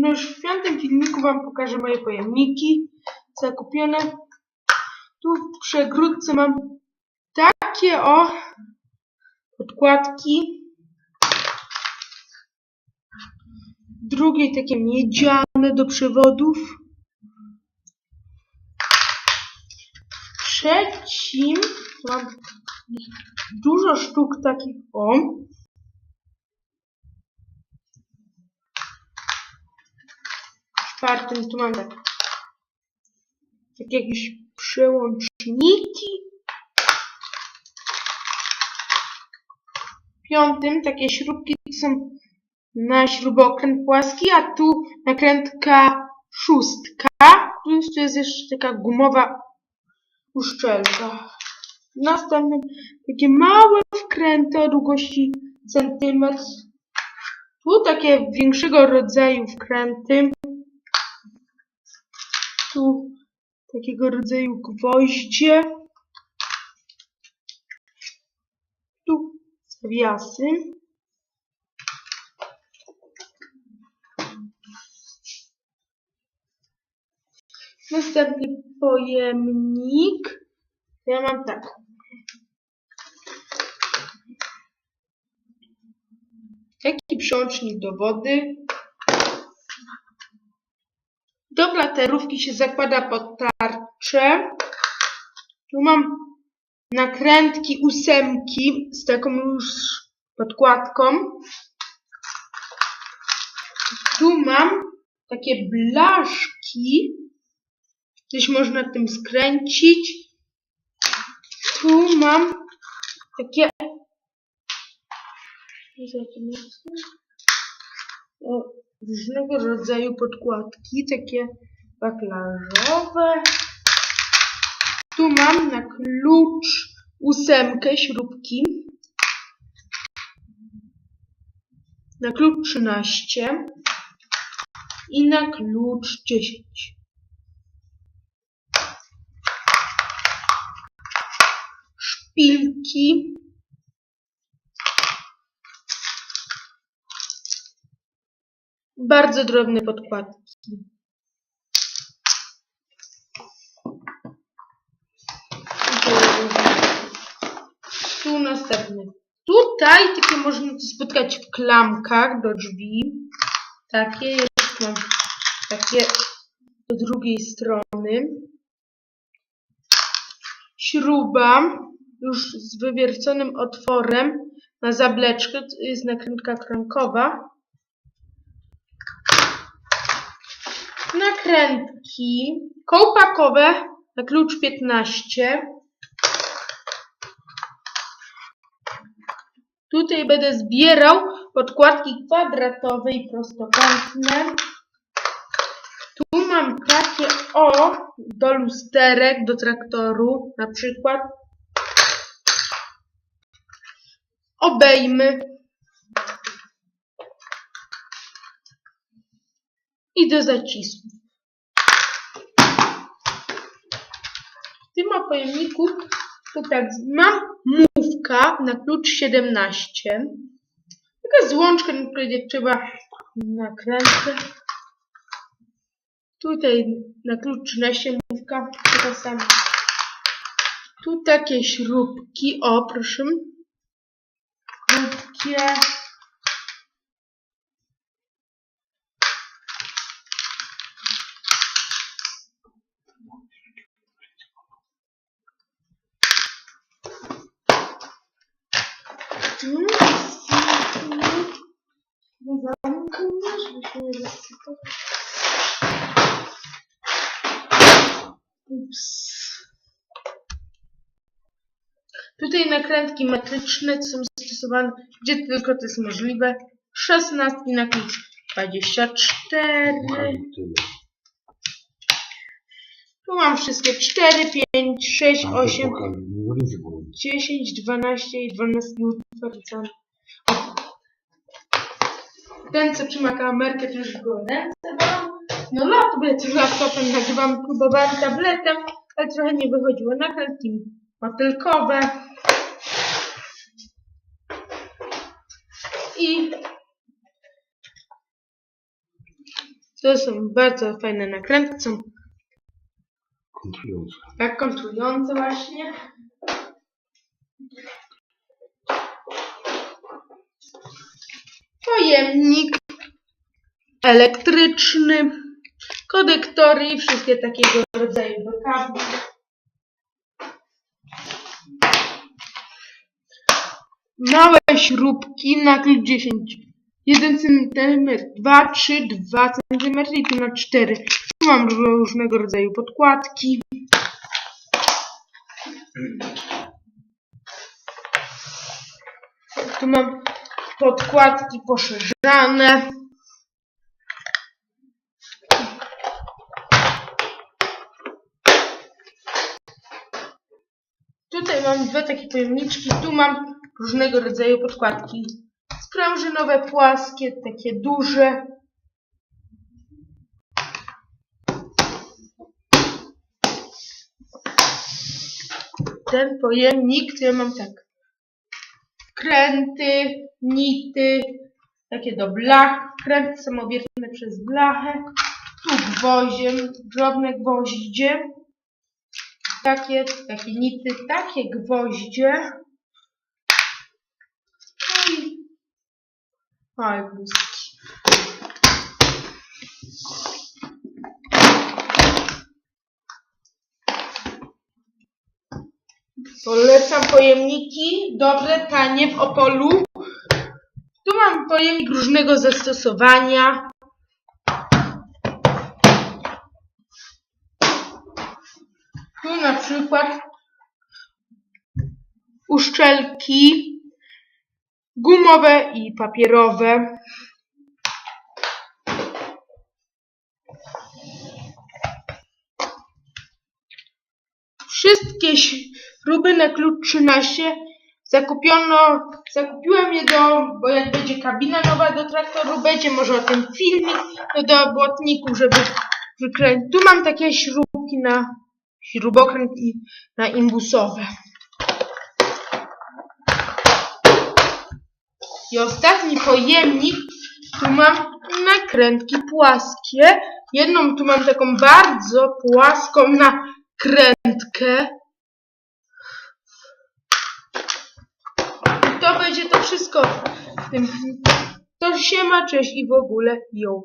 No już w piątym filmiku Wam pokażę moje pojemniki zakupione. Tu w przegródce mam takie o podkładki. Drugie takie miedziane do przewodów. Trzecim mam dużo sztuk takich o. czwartym tu mam tak, tak jakieś przełączniki. Piątym takie śrubki są na śrubokręt płaski, a tu nakrętka szóstka. Tu jest jeszcze taka gumowa uszczelka. Następnym takie małe wkręty o długości centymetr. Tu takie większego rodzaju wkręty tu takiego rodzaju gwoździe. Tu zawiasy. Następny pojemnik. Ja mam tak. Taki przełącznik do wody. Do platerówki się zakłada pod tarczę. Tu mam nakrętki ósemki z taką już podkładką. Tu mam takie blaszki. Coś można tym skręcić. Tu mam takie różnego rodzaju podkładki, takie waklarzowe. Tu mam na klucz ósemkę śrubki. Na klucz 13 i na klucz 10. Szpilki. Bardzo drobne podkładki. Tu następny. Tutaj takie można spotkać w klamkach do drzwi. Takie jest mam takie do drugiej strony. Śruba już z wywierconym otworem na zableczkę. To jest nakrętka krankowa. Nakrętki kołpakowe na klucz 15. Tutaj będę zbierał podkładki kwadratowe i prostokątne. Tu mam takie o do lusterek, do traktoru na przykład. Obejmy. I do zacisku. W tym pojemniku to tak, mam mówka na klucz 17. Taka złączka, na której trzeba nakręcę. Tutaj na klucz 13 mówka, taka sama. Tu takie śrubki, o proszę. Krótkie. Tutaj nakrętki metryczne są stosowane, gdzie tylko to jest możliwe. 16 na klucz 24. Tu mam wszystkie 4, 5, 6, 8, 10, 12 i 12 utwardzone. Ten, co trzyma kamerkę, to już go ręce bolą. No tym laptopem nagrywam, próbowałem tabletem, ale trochę nie wychodziło. Nakrętki motylkowe. I To są bardzo fajne nakrętki, Kontrujące. tak kontrujące właśnie. Pojemnik elektryczny, konektory i wszystkie takiego rodzaju kabli. Małe śrubki na klucz 10. 1 cm, 2, 3, 2 cm i tu na 4. Mam różnego rodzaju podkładki. Tu mam podkładki poszerzane. Tutaj mam dwa takie pojemniczki. Tu mam różnego rodzaju podkładki. Sprężynowe, płaskie, takie duże. Ten pojemnik, ja mam tak. Kręty, nity, takie do blach. Kręty samowierne przez blachę. Tu gwoździe, drobne gwoździe. Takie, takie nity, takie gwoździe. No i małe bluzki. Polecam pojemniki, dobre, tanie w Opolu. Tu mam pojemnik różnego zastosowania. Tu na przykład uszczelki gumowe i papierowe. Wszystkie śruby na klucz 13 zakupiono, zakupiłem je do, bo jak będzie kabina nowa do traktoru, będzie może o tym filmik, do błotników, żeby wykręcić. Tu mam takie śrubki na śrubokręt i na imbusowe. I ostatni pojemnik, tu mam nakrętki płaskie. Jedną tu mam taką bardzo płaską nakrętkę. I to będzie to wszystko w tym. To się ma, cześć i w ogóle ją.